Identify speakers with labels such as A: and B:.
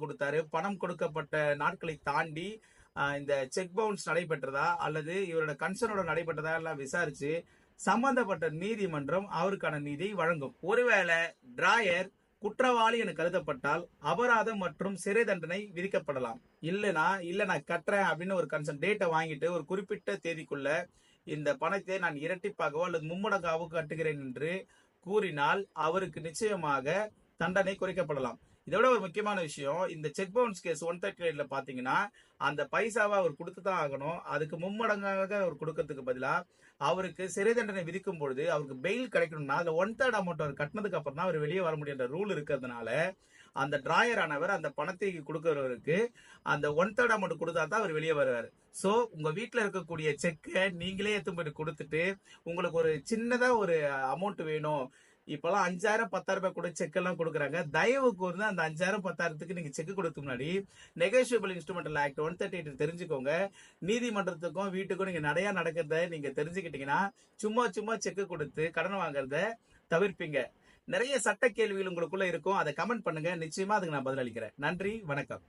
A: கொடுத்தாரு. பணம் கொடுக்கப்பட்ட நாட்களை தாண்டி இந்த செக் பவுன்ஸ் நடைபெற்றதா அல்லது இவரோட கன்சர்னோட நடைபெற்றதா எல்லாம் விசாரிச்சு சம்பந்தப்பட்ட நீதிமன்றம் அவருக்கான நீதியை வழங்கும். ஒருவேளை டிராயர் குற்றவாளி என கருதப்பட்டால் அபராதம் மற்றும் சிறை தண்டனை விதிக்கப்படலாம். இல்லனா இல்ல நான் கட்டுறேன் அப்படின்னு ஒரு கன்சர்ன் டேட்டை வாங்கிட்டு ஒரு குறிப்பிட்ட தேதிக்குள்ள இந்த பணத்தை நான் இரட்டிப்பாகவோ அல்லது மும்மடங்காவோ கட்டுகிறேன் என்று கூறினால் அவருக்கு நிச்சயமாக தண்டனை குறைக்கப்படலாம். இதை விட ஒரு முக்கியமான விஷயம் இந்த cheque bounce case one thirty எயிட்ல பாத்தீங்கன்னா அந்த பைசாவை அவர் கொடுத்து தான் ஆகணும். அதுக்கு மும்மடங்காக அவர் கொடுக்கறதுக்கு பதிலாக அவருக்கு சிறை தண்டனை விதிக்கும் பொழுது அவருக்கு பெயில் கிடைக்கணும்னா அதுல ஒன் தேர்ட் அமௌண்ட் அவர் கட்டினதுக்கு அப்புறம் தான் அவர் வெளியே வர முடியுன்ற ரூல் இருக்கிறதுனால அந்த டிராயர் ஆனவர் அந்த பணத்தை கொடுக்கறவருக்கு அந்த ஒன் தேர்ட் அமௌண்ட் கொடுத்தா தான் அவர் வெளியே வருவார். ஸோ உங்க வீட்டில் இருக்கக்கூடிய செக்கை நீங்களே எடுத்து போய் கொடுத்துட்டு உங்களுக்கு ஒரு சின்னதா ஒரு அமௌண்ட் வேணும். இப்பெல்லாம் அஞ்சாயிரம் பத்தாயிரம் ரூபாய் கூட செக் எல்லாம் கொடுக்குறாங்க. தயவு கூர்ந்து அந்த அஞ்சாயிரம் பத்தாயிரத்துக்கு நீங்க செக் கொடுக்க முன்னாடி negotiable instrumental act one thirty eight தெரிஞ்சுக்கோங்க. நீதிமன்றத்துக்கும் வீட்டுக்கும் நீங்க நிறைய நடக்கிறத நீங்க தெரிஞ்சுக்கிட்டீங்கன்னா சும்மா சும்மா செக் கொடுத்து கடன் வாங்குறத தவிர்ப்பீங்க. நிறைய சட்ட கேள்விகள் உங்களுக்குள்ள இருக்கும். அதை கமெண்ட் பண்ணுங்க. நிச்சயமா அதுக்கு நான் பதிலளிக்கிறேன் நன்றி வணக்கம்.